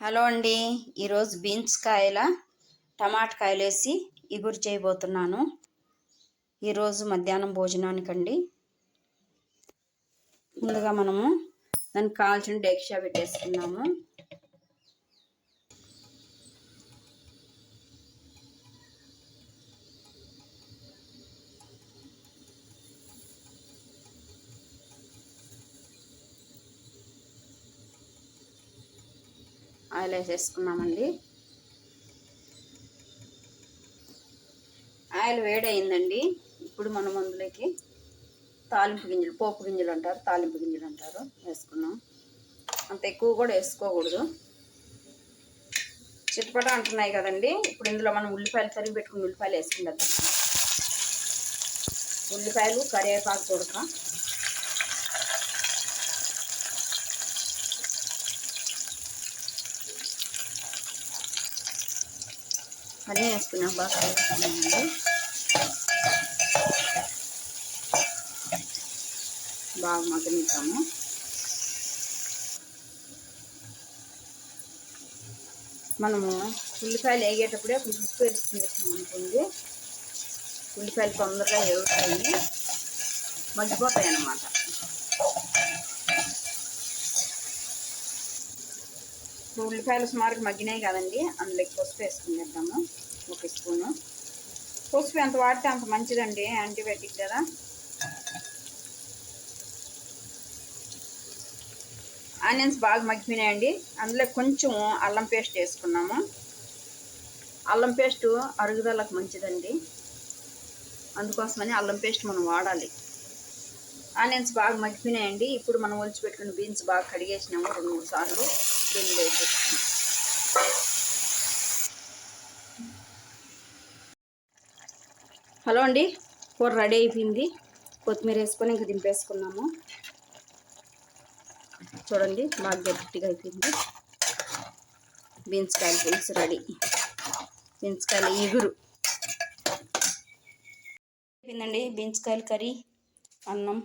Hello అండి. ఈరోజు beans కాయల టమాటా కాయలు వేసి ఇగురు చేయబోతున్నాను. ఈరోజు మధ్యాహ్నం భోజనానికండి. ముందుగా మనము దానికి కావాల్సిన డేక్షా పెట్టేసుకున్నాము ఆయిల్ వేసేసుకున్నామండి. ఆయిల్ వేడయిందండి. ఇప్పుడు మనం అందులోకి తాలింపు గింజలు పోపు గింజలు అంటారు తాలింపు గింజలు అంటారు వేసుకున్నాం. అంత ఎక్కువ కూడా వేసుకోకూడదు. చిట్పట అంటున్నాయి కదండి. ఇప్పుడు ఇందులో మనం ఉల్లిపాయలు తరిగి పెట్టుకుని ఉల్లిపాయలు వేసుకుందాం. ఉల్లిపాయలు కరివేపాకు తొడక అన్నీ వేసుకున్నాం బాగా కలుపుకున్నామండి బాగా మగ్గనిద్దాము. మనము ఉల్లిపాయలు వేగేటప్పుడే కొంచెం ఉప్పు వేసుకునేసాం అనుకోండి ఉల్లిపాయలు తొందరగా ఎగుతాయి మగ్గిపోతాయి అన్నమాట ఉల్లిపాయలు సుమారుగా మగ్గినాయి కదండి. అందులోకి పసుపు వేసుకునేద్దాము ఒక స్పూను. పసుపు ఎంత వాడితే అంత మంచిదండి. యాంటీబయాటిక్ కదా. ఆనియన్స్ బాగా మగ్గిపోయినాయండి. అందులో కొంచెం అల్లం పేస్ట్ వేసుకున్నాము. అల్లం పేస్ట్ అరుగుదలకు మంచిదండి. అందుకోసమని అల్లం పేస్ట్ మనం వాడాలి. ఆనియన్స్ బాగా మగ్గిపోయినాయండి. ఇప్పుడు మనం ఒలిచి పెట్టుకున్న బీన్స్ బాగా కడిగేసినాము. రెండు మూడు సార్లు దీనిలో వేసేసుకున్నాం హలో అండి కూర రెడీ అయిపోయింది. కొత్తిమీర వేసుకొని ఇంకా దింపేసుకున్నాము. చూడండి బాగా గట్టిగా అయిపోయింది. బీన్స్ కాయలు పులుసు రెడీ. బీన్స్ కాయలు ఇగురు అయిపోయిందండి బీన్స్ కాయలు కర్రీ అన్నం.